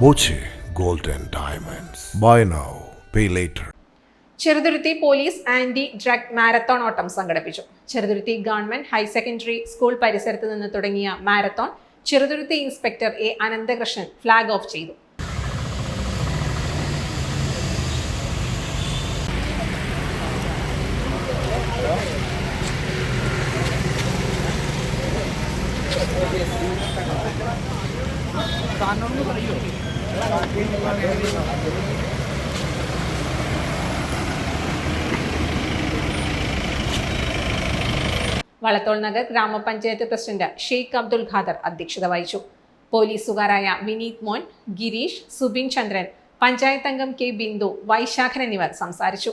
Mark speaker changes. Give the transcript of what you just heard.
Speaker 1: Boche gold and Diamonds. Buy now, pay later.
Speaker 2: Cheruthuruthy police anti drug marathon ഓട്ടം സംഘടിപ്പിച്ചു Cheruthuruthy government higher secondary school പരിസരത്ത് നിന്ന് തുടങ്ങിയ marathon Cheruthuruthy inspector A Ananthakrishnan flag off ചെയ്തു വളത്തോൾ നഗർ ഗ്രാമപഞ്ചായത്ത് president Sheikh Abdul Khader അധ്യക്ഷത വഹിച്ചു. പോലീസുകാരായ വിനീത് മോൻ ഗിരീഷ് സുബിൻ ചന്ദ്രൻ പഞ്ചായത്ത് അംഗം കെ ബിന്ദു വൈശാഖൻ എന്നിവർ സംസാരിച്ചു.